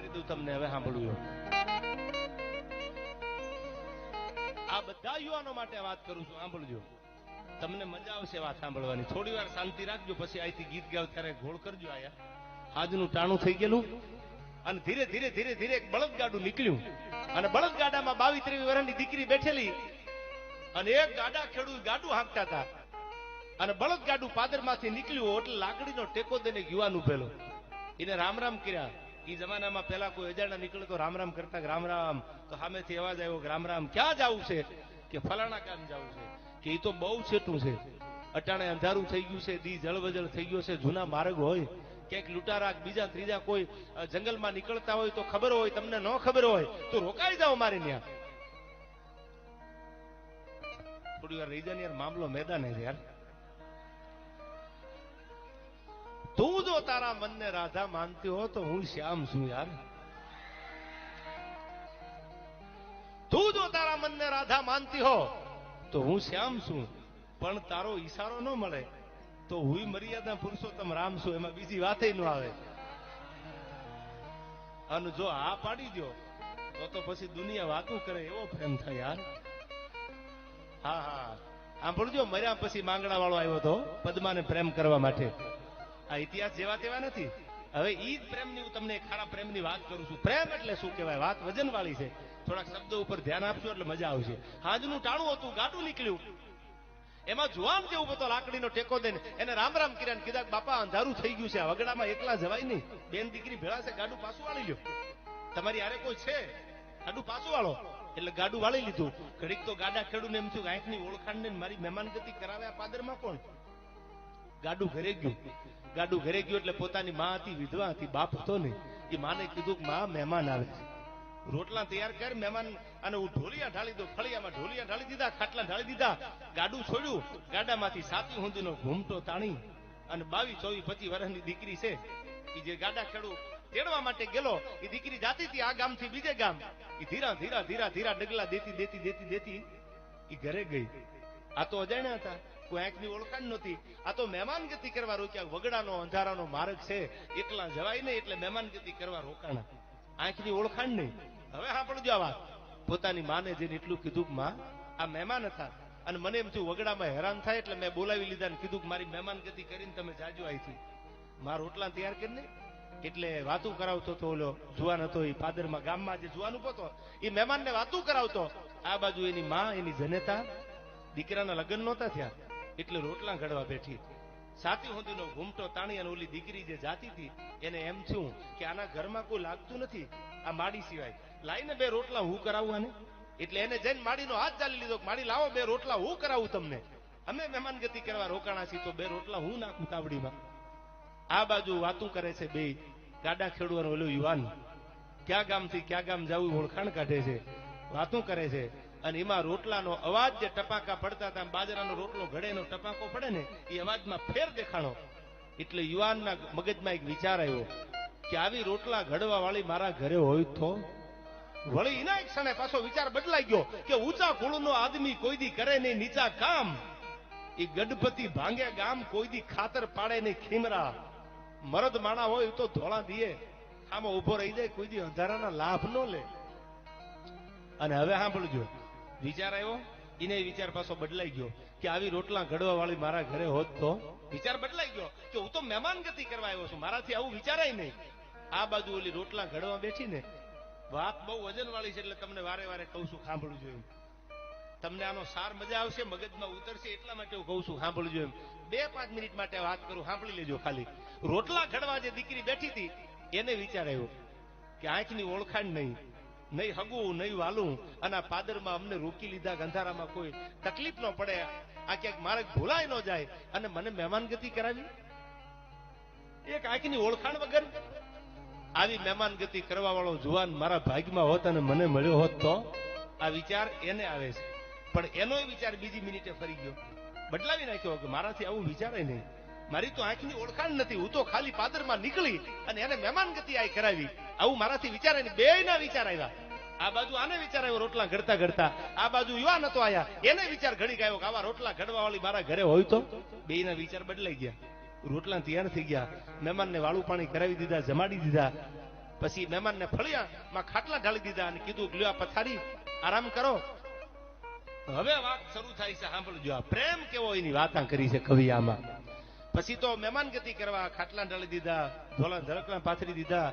કરી દઉં તમને હવે સાંભળ્યું આ બધા યુવાનો માટે વાત કરું છું, સાંભળજો. તમને મજા આવશે વાત સાંભળવાની. થોડી વાર શાંતિ રાખજો, પછી અહીંથી ગીત ગાવ ત્યારે ઘોળ કરજો આયા. આજનું ટાણું થઈ ગયેલું અને ધીરે ધીરે ધીરે ધીરે એક બળદગાડું નીકળ્યું. અને બળદગાડામાં બાવીસ ત્રેવીસ વર્ષની દીકરી બેઠેલી અને એક ગાડા ખેડૂત ગાડું હાંકતા હતા. અને બળદગાડું પાદરમાંથી નીકળ્યું એટલે લાકડીનો ટેકો દઈને યુવાન ઉભેલો. એને રામ રામ કર્યા. એ જમાનામાં પેલા કોઈ અજાણા નીકળે રામ રામ કરતા રામ રામ, તો સામેથી અવાજ આવ્યો રામ રામ, ક્યાં જવું છે? કે ફલાણા કામ જવું છે? કે એ તો બહુ છેટું છે. અટાણે અંધારું થઈ ગયું છે, દી જળવજળ થઈ ગયો છે, જૂના માર્ગ હોય, ક્યાંક લૂંટારા બીજા ત્રીજા કોઈ જંગલમાં નીકળતા હોય તો ખબર હોય, તમને ન ખબર હોય, તો રોકાઈ જાઓ મારે ત્યાં થોડી વાર રહી જાય યાર, મામલો મેદાન યાર. તું જો તારા મનને રાધા માનતી હો તો હું શ્યામ છું યાર. તું જો તારા મનને રાધા માનતી હો તો હું શ્યામ છું. પણ તારો ઈશારો ન મળે તો હું મર્યાદા પુરુષોત્તમ રામ છું, એમાં બીજી વાત ન આવે. અને જો આ પાડી દો તો તો પછી દુનિયા વાતું કરે એવો પ્રેમ થાય યાર. હા હા. સાંભળજો મર્યા પછી માંગણા વાળો આવ્યો હતો પદ્માને પ્રેમ કરવા માટે. આ ઇતિહાસ જેવા તેવા નથી. હવે ઈ જ પ્રેમની હું તમને ખારા પ્રેમની વાત કરું છું. પ્રેમ એટલે શું કહેવાય? વાત વજન વાળી છે. થોડાક શબ્દો ઉપર ધ્યાન આપશો એટલે મજા આવશે. હાજનું ટાણું હતું, ગાડું નીકળ્યું. એમાં જુવાન જેવું બધો લાકડીનો ટેકો દઈને એને રામ રામ કર્યા કીધા બાપા, અંધારું થઈ ગયું છે. આ વગડામાં એકલા જવાય નહીં. બેન દીકરી ભેળા છે ગાડું પાછું વાળી લ્યો. તમારી આરે કોઈ છે? ગાડું પાછું વાળો. એટલે ગાડું વાળી લીધું. ઘડીક તો ગાડા ખેડૂને એમ થયું આંખની ઓળખાણ ને મારી મહેમાનગતિ કરાવે આ પાદરમાં કોણ? ગાડું ઘરે ગયું. ગાડું ઘરે ગયું એટલે પોતાની માં હતી, વિધવા હતી, બાપ હતો ને એ માને કીધું માં મહેમાન આવે છે. રોટલા તૈયાર કર, મહેમાન, અને હું ઢોલિયા ઢાળી દઉં. ફળિયામાં ઢોલિયા ઢાળી દીધા, ખાટલા ઢાળી દીધા. ગાડું છોડ્યું. ગાડામાંથી સાતી હુંદીનો ઘૂમટો તાણી અને બાવીસ ચોવીસ પચીસ વર્ષની દીકરી છે. એ જે ગાડા ખેડું તેડવા માટે ગેલો એ દીકરી જાતી હતી આ ગામથી બીજે ગામ. એ ધીરા ધીરા ધીરા ધીરા ડગલા દેતી દેતી દેતી દેતી એ ઘરે ગઈ. આ તો અજાણ્યા હતા. કોઈ ઓળખાણ નહોતી. આ તો મહેમાનગતિ કરવા રોક્યા. વગડાનો, અંધારાનો માર્ગ છે. એકલા જવાય નહીં એટલે મહેમાનગતિ કરવા રોકાણા. આંખની ઓળખાણ નહીં. હવે સાંભળજો આ વાત. પોતાની માને જઈને એટલું કીધું માં, આ મહેમાન હતા. અને મને એમ થયું, વગડામાં હેરાન થાય એટલે મેં બોલાવી લીધા ને કીધું કે મારી મહેમાનગતિ કરીને તમે જાજો અહીંથી. મારા રોટલા તૈયાર કરીને એટલે વાતું કરાવતો તો ઓલો જુવાન હતો એ પાદરમાં ગામમાં જે જુવાન ઊભો હતો એ મહેમાનને વાતું કરાવતો. આ બાજુ એની માં, એની જનેતા, દીકરાના લગ્ન નહોતા થયા. એટલે રોટલા ઘડવા બેઠી સાતી હુંદીનો ઘૂમટો તાણી અને ઓલી દીકરી જે જાતી હતી, એને એમ થયું કે આના ઘરમાં કોઈ લાગતું નથી, આ માડી સિવાય. લાઈને બે રોટલા હું કરાવું એટલે એને જઈને માડીનો હાથ ચાલી લીધો માડી, લાવો બે રોટલા હું કરાવું તમને. અમે મહેમાનગતિ કરવા રોકાણા છીએ તો બે રોટલા હું નાખું તાવડીમાં. આ બાજુ વાતું કરે છે બે ગાડા ખેડવાનો ઓલો યુવાન. ક્યાં ગામથી ક્યાં ગામ જવું ઓળખાણ કાઢે છે. વાતું કરે છે. અને એમાં રોટલાનો અવાજ જે ટપાકા પડતા હતા બાજરાનો રોટલો ઘડેનો ટપાકો પડે ને, એ અવાજમાં ફેર દેખાણો. એટલે યુવાનના મગજમાં એક વિચાર આવ્યો કે આવી રોટલા ઘડવા વાળી મારા ઘરે હોય તો? વળી એના એક ક્ષણે પાછો વિચાર બદલાઈ ગયો કે ઊંચા કુળનો આદમી કોઈ દી કરે નહીં, નીચા કામ. એ ગણપતિ ભાંગે ગામ કોઈ દી ખાતર પાડે નહીં, ખીમરા. મરદ માણા હોય તો ધોળા દીએ. આમાં ઊભો રહી જાય કોઈ દી અંધારાના લાભ ન લે. અને હવે સાંભળજો વિચાર આવ્યો? એને વિચાર પાછો બદલાઈ ગયો કે આવી રોટલા ઘડવા વાળી મારા ઘરે હોત તો? વિચાર બદલાઈ ગયો કે હું તો મહેમાનગતિ કરવા આવ્યો છું, મારાથી આવું વિચારાય નહીં. આ બાજુ ઓલી રોટલા ઘડવા બેઠી ને, વાત બહુ વજન વાળી છે એટલે તમને વારે વારે કહું છું સાંભળવું જોઈએ તમને આનો સાર મજા આવશે, મગજમાં ઉતરશે એટલા માટે હું કહું છું સાંભળવું જોઈએ બે પાંચ મિનિટ માટે વાત કરું, સાંભળી લેજો ખાલી. રોટલા ઘડવા જે દીકરી બેઠી હતી, એને વિચાર આવ્યો કે આંખની ઓળખાણ નહીં. નહીં હગું નહીં વાલું. અને આ પાદરમાં અમને રોકી લીધા અંધારામાં કોઈ તકલીફ ન પડે. આ ક્યાંક મારે ભૂલાય ન જાય. અને મને મહેમાનગતિ કરાવી? એક આંખની ઓળખાણ વગર? આવી મહેમાનગતિ કરવા વાળો જુવાન મારા ભાગ્યમાં હોત અને મને મળ્યો હોત તો આ વિચાર એને આવે છે. પણ એનો વિચાર બીજી મિનિટે ફરી ગયો. બદલાવી નાખ્યો કે મારાથી આવું વિચારે નહીં. મારી તો આંખની ઓળખાણ નથી, હું તો ખાલી પાદરમાં નીકળી અને એને મહેમાનગતિ આઈ કરાવી. આવું મારાથી વિચારાય નહીં બે ના વિચાર આવ્યા. આ બાજુ આને વિચાર આવ્યો રોટલા ઘડતા ઘડતા. આ બાજુ યુવાન હતો આયા. એને વિચાર ઘડી ગયો કે આવા રોટલા ઘડવા વાળી મારા ઘરે હોય તો? બે ના વિચાર બદલાઈ ગયા. રોટલા તૈયાર થઈ ગયા. મહેમાનને વાળું પાણી કરાવી દીધા, જમાડી દીધા. પછી મહેમાનને ફળિયા માં ખાટલા ઢાળી દીધા અને કીધું લ્યો પથારી આરામ કરો. હવે વાત શરૂ થાય છે, સાંભળજો પ્રેમ કેવો એની વાતા કરી છે કવિ આમાં. પછી તો મહેમાન ગતિ કરવા ખાટલા ઢાળી દીધા ધોલા ધડકલા પાથરી દીધા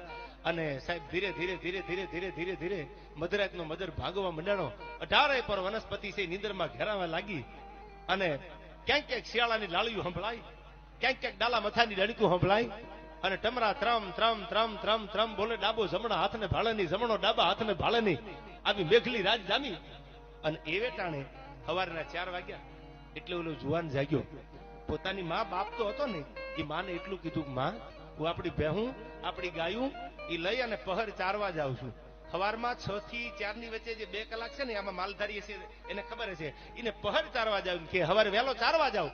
અને સાહેબ ધીરે ધીરે ધીરે ધીરે ધીરે ધીરે ધીરે મધરાતનો મધર ભાગવા મંડાણો અઢારે પર વનસ્પતિ છે, નીંદરમાં ઘેરાવા લાગી અને ક્યાંક ક્યાંક શિયાળાની લાળીઓ સંભળાય ક્યાંક ક્યાંક ડાલા મથાની ડણકું સંભળાય અને ટમરા ત્રમ ત્રમ ત્રમ ત્રમ ત્રમ બોલે ડાબો જમણા હાથને ભાળેની, જમણો ડાબા હાથને ભાળેની. આવી મેઘલી રાજ જામી અને એ વેટાણે સવારના ચાર વાગ્યા એટલે ઓલો જુવાન જાગ્યો. પોતાની માં બાપ તો હતો ને એ માને એટલું કીધું, માં, હું આપણી ભેહું, આપણી ગાયું એ લઈ અને પહર ચારવા જાઉં છું. સવારમાં છ થી ચારની વચ્ચે જે બે કલાક છે ને, આમાં માલધારી છે એને ખબર છે એને પહર ચારવા જાવ કે સવારે વહેલો ચારવા જાવ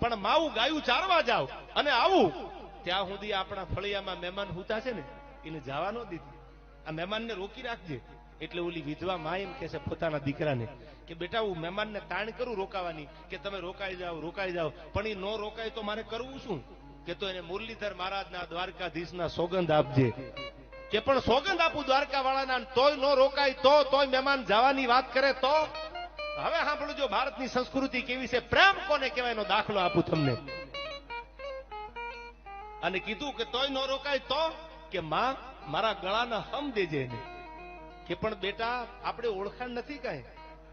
પણ માવું ગાયું ચારવા જાવ અને આવું. ત્યાં સુધી આપણા ફળિયામાં મહેમાન હુતા છે ને, એને જવા ન દીધી. આ મહેમાનને રોકી રાખજે. એટલે ઓલી વિધવા માં એમ કે છે પોતાના દીકરાને કે બેટા હું મહેમાનને તાણ કરું રોકાવાની કે તમે રોકાઈ જાઓ રોકાઈ જાઓ. પણ એ નો રોકાય તો મારે કરવું શું? કે તો એને મુરલીધર મહારાજના દ્વારકાધીશના સોગંદ આપજે. કે પણ સોગંદ આપું દ્વારકા વાળાના તોય નો રોકાય તો, તોય મહેમાન જવાની વાત કરે તો? હવે સાંભળજો, ભારતની સંસ્કૃતિ કેવી છે? પ્રેમ કોને કહેવાયનો દાખલો આપું તમને. અને કીધું કે તોય નો રોકાય તો? કે માં મારા ગળાના હમ દેજે એને. કે પણ બેટા, આપણે ઓળખાણ નથી કાંઈ.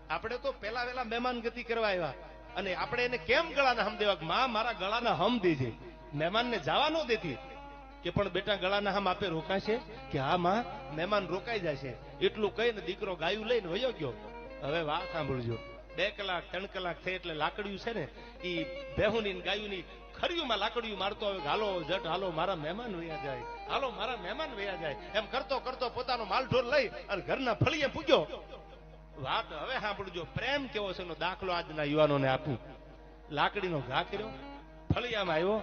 આપણે તો પેલા વેલા મહેમાન ગતિ કરવા આવ્યા. અને આપણે એને કેમ ગળાના હમ દેવા? માં મારા ગળાના હમ દેજે. મહેમાનને જવા ન દેતી. કે પણ બેટા, ગળાના હમ આપે રોકાશે? કે હા, માં, મહેમાન રોકાઈ જશે. એટલું કહીને દીકરો ગાયું લઈને વયો ગયો. હવે વાત સાંભળજો. બે કલાક, ત્રણ કલાક થઈ એટલે લાકડિયું છે ને એ બેહુની ગાયું ગાયુંની ખરીયુમાં લાકડીયું મારતો હવે હાલો, જટ, હાલો, મારા મહેમાન વયા જાય. હાલો, મારા મહેમાન વયા જાય. એમ કરતો કરતો પોતાનો માલઢોર લઈ અને ઘરના ફળીએ પૂગ્યો. વાત હવે સાંભળજો. પ્રેમ કેવો છે એનો દાખલો આજના યુવાનોને આપું. લાકડીનો ઘા કર્યો, ફળિયામાં આવ્યો.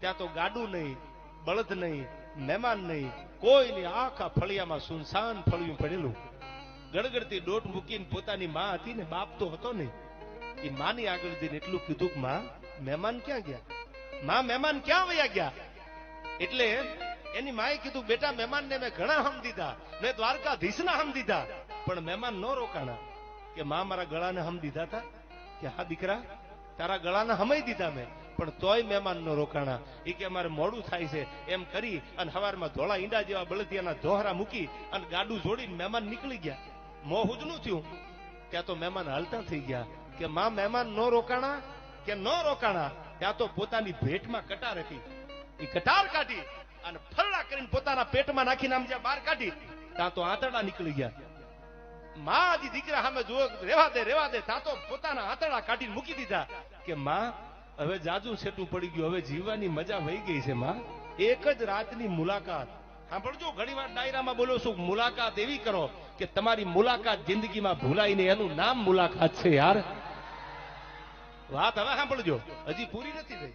ત્યાં તો ગાડું નહીં, બળદ નહીં, મહેમાન નહીં, કોઈ નહીં. આખા ફળિયામાં સુનસાન ફળિયું પડેલું. ગડગડતી દોટ મૂકીને પોતાની માં હતી ને, બાપ તો હતો નહીં. એ માની આગળ જઈને એટલું કીધું કે, માં, મહેમાન ક્યાં ગયા? માં મહેમાન ક્યાં વયા ગયા? એટલે એની માએ કીધું, બેટા, મહેમાનને મેં ઘણા હમ દીધા, મેં દ્વારકાધીશના હમ દીધા, પણ મહેમાન ન રોકાણા. કે માં મારા ગળાને હમ દીધા હતા કે હા, દીકરા, તારા ગળાને હમય દીધા મેં, પણ તોય મહેમાન નો રોકાણા. એ કે અમારે મોડું થાય છે, એમ કરી અને હવારમાં ધોળા ઈંડા જેવા બળદિયાના ધોહરા મૂકી અને ગાડું જોડીને મહેમાન નીકળી ગયા. મોં હુજનું થયું. ત્યાં તો મહેમાન હાલતા થઈ ગયા. કે માં, મહેમાન નો રોકાણા? કે ન રોકાણા? ત્યાં તો પોતાની ભેટમાં કટાર હતી. એ કટાર કાઢી અને ફરડા કરીને પોતાના પેટમાં નાખીને આમ જ્યાં બહાર કાઢી, ત્યાં તો આંતરડા નીકળી ગયા. માં હજી દીકરા સામે જુઓ, રેવા દે રેવા દે, ત્યાં તો પોતાના આંતરડા કાઢીને મૂકી દીધા કે, માં, હવે જાજુ સેટું પડી ગયું, હવે જીવવાની મજા વહી ગઈ છે, માં. એક જ રાતની મુલાકાત. સાંભળજો ઘણી વાર ડાયરામાં બોલો છું, મુલાકાત એવી કરો કે તમારી મુલાકાત જિંદગીમાં ભૂલાય નહીં. એનું નામ મુલાકાત છે, યાર. વાત હવે સાંભળજો. હજી પૂરી નથી થઈ.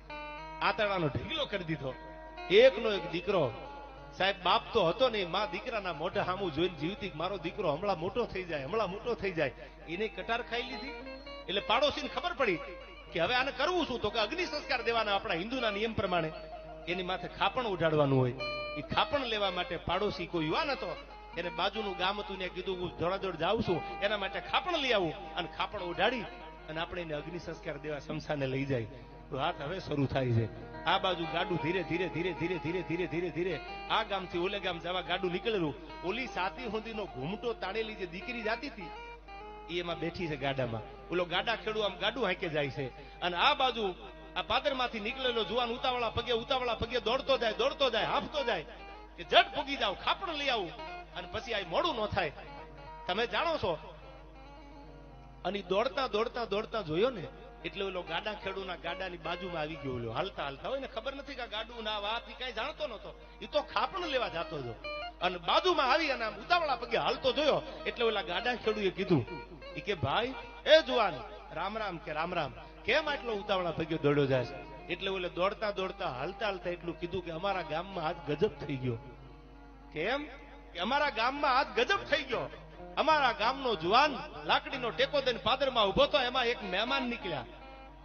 આતરડાનો ઢીગલો કરી દીધો. એકનો એક દીકરો. સાહેબ, બાપ તો હતો નહીં. માં દીકરાના મોઢા સામું જોઈને જીવતી મારો દીકરો હમણાં મોટો થઈ જાય, હમણાં મોટો થઈ જાય. એને કટાર ખાઈ લીધી. એટલે પાડોશીને ખબર પડી કે હવે આને કરવું શું? તો કે અગ્નિ સંસ્કાર દેવાના આપણા હિન્દુના નિયમ પ્રમાણે એની માથે ખાપણ ઉડાડવાનું હોય. એ ખાપણ લેવા માટે પાડોશી કોઈ યુવાન હતો. એને બાજુનું ગામ હતું ને કીધું, હું જોડાજોડ જાઉં છું. એના માટે ખાપણ લઈ આવું. અને ખાપણ ઉડાડી અને આપણે એને અગ્નિ સંસ્કાર દેવા શમશાને લઈ જાય. વાત હવે શરૂ થાય છે. આ બાજુ ગાડું ધીરે ધીરે ધીરે ધીરે ધીરે ધીરે ધીરે ધીરે આ ગામથી ઓલે ગામ જવા ગાડું નીકળેલું ઓલી સાતી સુધીનો ઘૂમટો તાળેલી જે દીકરી જાતી હતી એ એમાં બેઠી છે ગાડામાં. ઓલો ગાડા ખેડૂ આમ ગાડું હાંકે જાય છે. અને આ બાજુ આ પાદરમાંથી નીકળેલો જુવાન ઉતાવળા પગે ઉતાવળા પગે દોડતો જાય દોડતો જાય, હાંફતો જાય, કે જટ ભૂગી જાવ ખાપણ લઈ આવું, અને પછી આ મોડું ન થાય. તમે જાણો છો અને દોડતા દોડતા દોડતા જોયો ને, એટલે ઓલો ગાડા ખેડૂના ગાડાની બાજુમાં આવી ગયો હાલતા હાલતા. હોય ને ખબર નથી કે ગાડું ના વાત એ કઈ જાણતો નતો એ તો ખાપણ લેવા જતો હતો અને બાજુમાં આવી અને આમ ઉતાવળા પગે હાલતો જોયો, એટલે ઓલા ગાડા ખેડૂએ કીધું એ કે, ભાઈ, એ જુવાન, રામ રામ કે, રામ રામ, કેમ આટલો ઉતાવળા પગે દોડ્યો જાય છે? એટલે ઓલે દોડતા દોડતા, હાલતા હાલતા એટલું કીધું કે, અમારા ગામમાં આજ ગજબ થઈ ગયો. કેમ? કે અમારા ગામમાં આજ ગજબ થઈ ગયો. અમારા ગામનો જુવાન લાકડીનો ટેકો દઈને પાદરમાં ઊભો તો એમાં એક મહેમાન નીકળ્યા.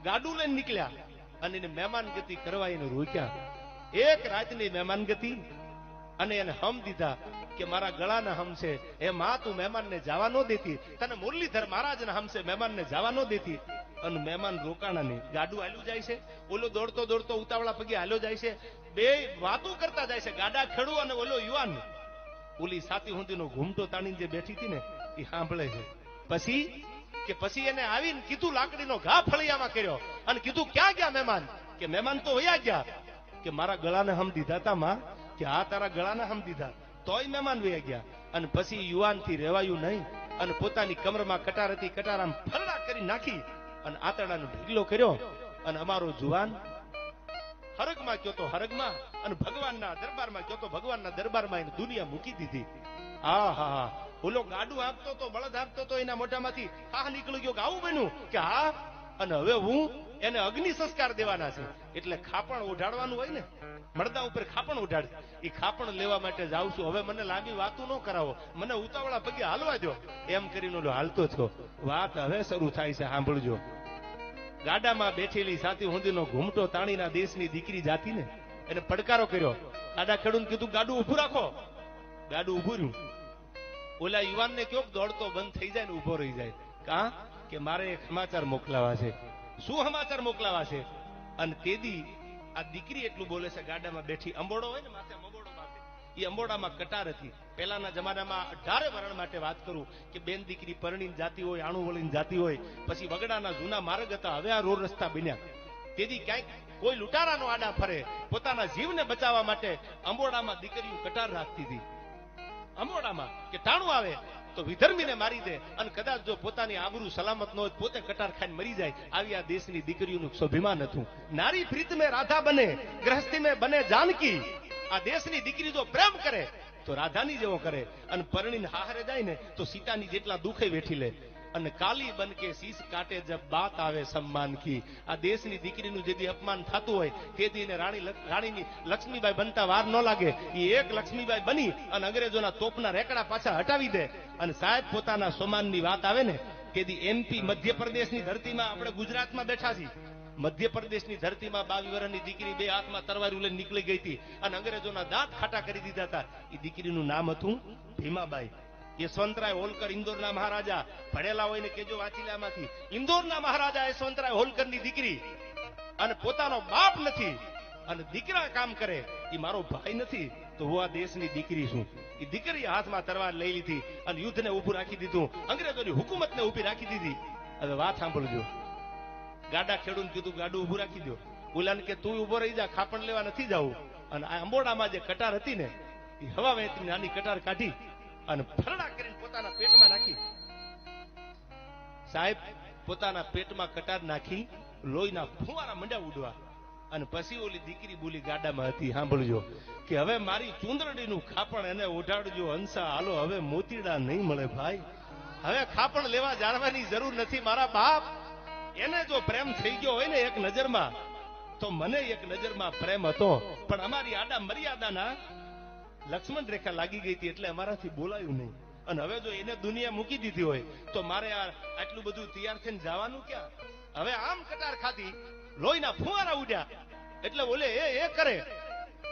ગાડું લઈને નીકળ્યા અને એને મહેમાનગતિ કરવા એને રોક્યા. એક રાતની મહેમાન ગતિ અને એને હમ દીધા કે મારા ગળાના હમ છે. એ માં તું મહેમાનને જવા ન દેતી. તને મુરલીધર મહારાજના હમ છે, મહેમાનને જવા ન દેતી. અને મહેમાન રોકાણા નહીં ગાડું હાલ્યું જાય છે. ઓલો દોડતો દોડતો ઉતાવળા પગે હાલ્યો જાય છે. બે વાતો કરતા જાય છે. ગાડા ખેડું અને ઓલો યુવાન. ઓલી સાતી હુંદીનો ઘૂમટો તાણીને જે બેઠી હતી ને, એ સાંભળે છે. પછી? કે પછી એને આવીને કીધું લાકડીનો ઘા ફળિયામાં કર્યો. અને કીધું, ક્યાં ગયા મહેમાન? કે મહેમાન તો વયા ગયા. કે મારા ગળાને હમ દીધા તા માં, કે આ તારા ગળાને હમ દીધા. તોય મહેમાન વયા ગયા. અને પછી યુવાનથી રેવાયું નહીં. અને પોતાની કમરમાં કટાર હતી કટારામ ફરડા કરી નાખી. અને આતરડાનો ઢીકલો કર્યો. અને અમારો જુવાન હરગમાં ગયો તો હરગમાં અને ભગવાનના દરબારમાં ગયો તો ભગવાનના દરબારમાં એને દુનિયા મૂકી દીધી. હા હા હા. ઓલો ગાડું આપતો તો, બળદ આપતો તો એના મોઢામાંથી હા નીકળી ગયો કે આવું બન્યું? કે હા? અને હવે હું એને અગ્નિ સંસ્કાર દેવાના છે. એટલે ખાપણ ઓઢાડવાનું હોય ને મળદા ઉપર ખાપણ ઉઢાડ એ ખાપણ લેવા માટે જાઉં છું. હવે મને લાંબી વાતો ન કરાવો. મને ઉતાવળા પગે હાલવા દો એમ કરીને હાલતો છો વાત હવે શરૂ થાય છે, સાંભળજો. ગાડામાં બેઠેલી સાતી હુંદીનો ઘૂમટો તાણીના દેશની દીકરી જાતી ને એને પડકારો કર્યો. ગાડા ખેડૂત કીધું, ગાડું ઉભું રાખો. ગાડું ઉભું રહ્યું. ઓલા યુવાનને કયોક દોડતો બંધ થઈ જાય ને ઊભો રહી જાય. કા? કે મારે એક સમાચાર મોકલાવા છે. શું સમાચાર મોકલાવા છે? અને તેદી આ દીકરી એટલું બોલે છે, ગાડામાં બેઠી અંબોડો હોય ને માથે અંબોડો એ અંબોડામાં કટાર હતી. પહેલાના જમાનામાં અઢારે વરણ માટે વાત કરું કે બેન દીકરી પરણીને જાતી હોય, આણું વળીને જાતી હોય, પછી વગડાના જૂના માર્ગ હતા, હવે આ રોડ રસ્તા બન્યા. તેથી ક્યાંક કોઈ લૂંટારાનો આડા ફરે, પોતાના જીવને બચાવવા માટે અંબોડામાં દીકરીઓ કટાર રાખતી હતી. અંબોડામાં કે ટાણું આવે, તો વિધર્મીને મારી દે અને કદાચ જો પોતાની આબરૂ સલામત ન હોય પોતે કટાર ખાઈને મરી જાય. આવી આ દેશની દીકરીઓનું સ્વાભિમાન હતું. નારી પ્રીત મેં રાધા બને ગ્રહસ્થી મેં બને જાનકી. આ દેશની દીકરી જો પ્રેમ કરે તો રાધાની જેવો કરે. અને પરણીને હારે જાય ને તો સીતાની જેટલા દુઃખે વેઠી લે. અને કાલી બનકે શીશ કાટે જબ બાત આવે સન્માન કી. આ દેશની દીકરીનું જે અપમાન થતું હોય, તે દીને રાણી રાણીની લક્ષ્મીબાઈ બનતા વાર ન લાગે. એ એક લક્ષ્મીબાઈ બની અને અંગ્રેજોના તોપના રેકડા પાછા હટાવી દે. અને સાહેબ પોતાના સમાનની વાત આવે ને કે દી એમપી મધ્યપ્રદેશની ધરતીમાં આપણે ગુજરાતમાં બેઠા છીએ. મધ્યપ્રદેશની ધરતીમાં બાવી વર્ષની દીકરી બે હાથમાં તરવારી લઈને નીકળી ગઈ હતી અને અંગ્રેજોના દાંત ખાટા કરી દીધા હતા. એ દીકરીનું નામ હતું ભીમાબાઈ. યશવંતરાય હોલકર ઇન્દોરના મહારાજા. ભણેલા હોય ને કેજો વાંચીલામાંથી. ઇન્દોરના મહારાજા યશવંતરાય હોલકરની દીકરી અને પોતાનો બાપ નથી. અને દીકરા કામ કરે. એ મારો ભાઈ નથી. તો હું આ દેશની દીકરી છું. એ દીકરી હાથમાં તરવાર લઈ લીધી અને યુદ્ધને ઉભું રાખી દીધું. અંગ્રેજોની હુકુમતને ઊભી રાખી દીધી. હવે વાત સાંભળજો. ગાડા ખેડૂને કીધું ગાડું ઉભું રાખી દો. ઉલાન કે તું ઊભો રહી જા, ખાપણ લેવા નથી જવું અને આ અંબોડામાં જે કટાર હતી ને, એ હવા વહેતી નાની કટાર કાઢી અને ફરડા કરીને પોતાના પેટમાં નાખી. સાહેબ, પોતાના પેટમાં કટાર નાખી, લોહીના ફુવારા મંડ્યા ઉડવા. અને પછી ઓલી દીકરી બોલી ગાડામાં હતી, સાંભળજો, કે હવે મારી ચુંદરડીનું ખાપણ એને ઓઢાડજો, હંસા, હાલો, હવે મોતીડા નહીં મળે ભાઈ. હવે ખાપણ લેવા જાણવાની જરૂર નથી. મારા બાપ એને જો પ્રેમ થઈ ગયો હોય ને એક નજરમાં, તો મને એક નજરમાં પ્રેમ હતો. પણ અમારી આડા મર્યાદાના લક્ષ્મણ રેખા લાગી ગઈ હતી એટલે અમારાથી બોલાયું નહીં. અને હવે જો એને દુનિયા મૂકી દીધી હોય, તો મારે આ આટલું બધું તૈયાર થઈને જવાનું ક્યાં? હવે આમ કટાર ખાધી, લોહીના ફુવારા ઉડ્યા. એટલે બોલે, એ એ કરે.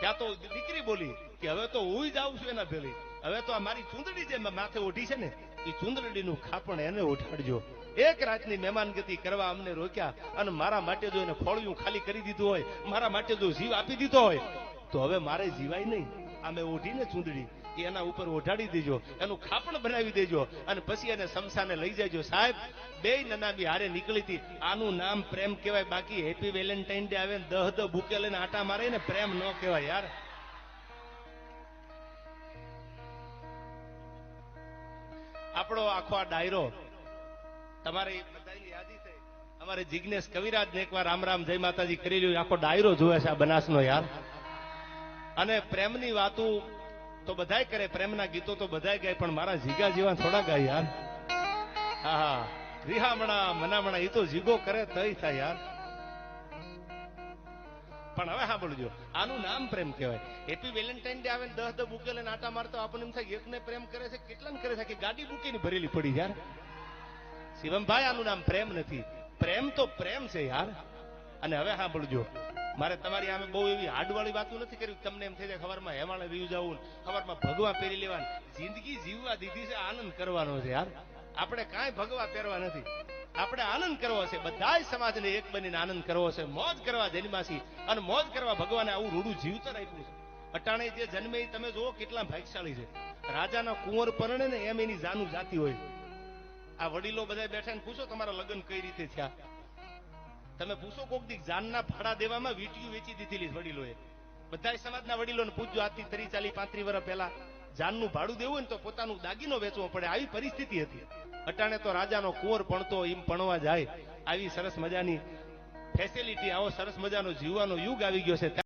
ત્યાં તો દીકરી બોલી કે હવે તો હું જાઉં છું એના ભેલી. હવે તો આ મારી ચૂંદડી જે માથે ઓઢી છે ને, એ ચૂંદડીનું ખાપણ એને ઉઠાડજો એક રાતની મહેમાનગતિ કરવા અમને રોક્યા અને મારા માટે જો એને ખોળિયું ખાલી કરી દીધું હોય, મારા માટે જો જીવ આપી દીધો હોય, તો હવે મારે જીવાય નહીં. આમે ઓઢીને ચૂંદડી એના ઉપર ઓઢાડી દેજો, એનું ખાપણ બનાવી દેજો અને પછી એને સમસાને લઈ જજો. સાહેબ, બે નનામી હારે નીકળી હતી. આનું નામ પ્રેમ કહેવાય, બાકી હેપી વેલેન્ટાઇન ડે આવે દહ દહ બુકે લઈને આટા મારે ને પ્રેમ ન કહેવાય યાર. આપણો આખો આ ડાયરો, તમારે અમારે જિજ્ઞેશ કવિરાજ ને એકવાર રામ રામ જય માતાજી કરી લ્યું. આખો ડાયરો જોવે છે આ બનાસનો યાર. અને પ્રેમની વાતો તો બધાય કરે, પ્રેમના ગીતો તો બધાય ગાય, પણ મારા જીગા જેવા થોડા ગાય યાર. હા હા. રિહામણા, મનામણા એ તો જીગો કરે તય થાય યાર. પણ હવે સાંભળજો, આનું નામ પ્રેમ કહેવાય. હેપી વેલેન્ટાઇન ડે આવે દસ દસ બુકે લઈને આટા મારતો આપણને એમ થાય એકને પ્રેમ કરે છે, કેટલાને કરે છે? કે ગાડી બુકીની ભરેલી પડી યાર. શિવમભાઈ, આનું નામ પ્રેમ નથી. પ્રેમ તો પ્રેમ છે યાર. અને હવે સાંભળજો, મારે તમારી આમે બહુ એવી હાડવાળી વાતો નથી કરી. તમને એમ થઈ જાય ખબરમાં હેમાળે વ્યુ જવું ખબરમાં ભગવા પહેરી લેવાનું. જિંદગી જીવવા દીધી છે, આનંદ કરવાનો છે યાર. આપણે કાંઈ ભગવા પહેરવા નથી. આપણે આનંદ કરવો છે. બધા સમાજને એક બનીને આનંદ કરવો છે. મોજ કરવા જન્માસી અને મોજ કરવા ભગવાને આવું રૂડું જીવતર આપ્યું છે. અટાણે જે જન્મે તમે જુઓ કેટલા ભાગશાળી છે. રાજાના કુંવર પરણે ને એમ એની જાનું જાતી હોય. આ વડીલો બધા બેઠા ને પૂછો તમારા લગ્ન કઈ રીતે થયા? તમે પૂછો કોક દીક જાનના ભાડા દેવામાં વીટીયું વેચી દીધેલી વડીલોએ. બધા સમાજના વડીલોને પૂછજો આજથી ત્રીસ ચાલીસ પાંત્રીસ વર્ષ પહેલા જાનનું ભાડું દેવું હોય ને તો પોતાનું દાગીનો વેચવો પડે. આવી પરિસ્થિતિ હતી. અટાણે તો રાજાનો કુંવર ભણતો એમ ભણવા જાય. આવી સરસ મજાની ફેસિલિટી આવો સરસ મજાનો જીવવાનો યુગ આવી ગયો છે.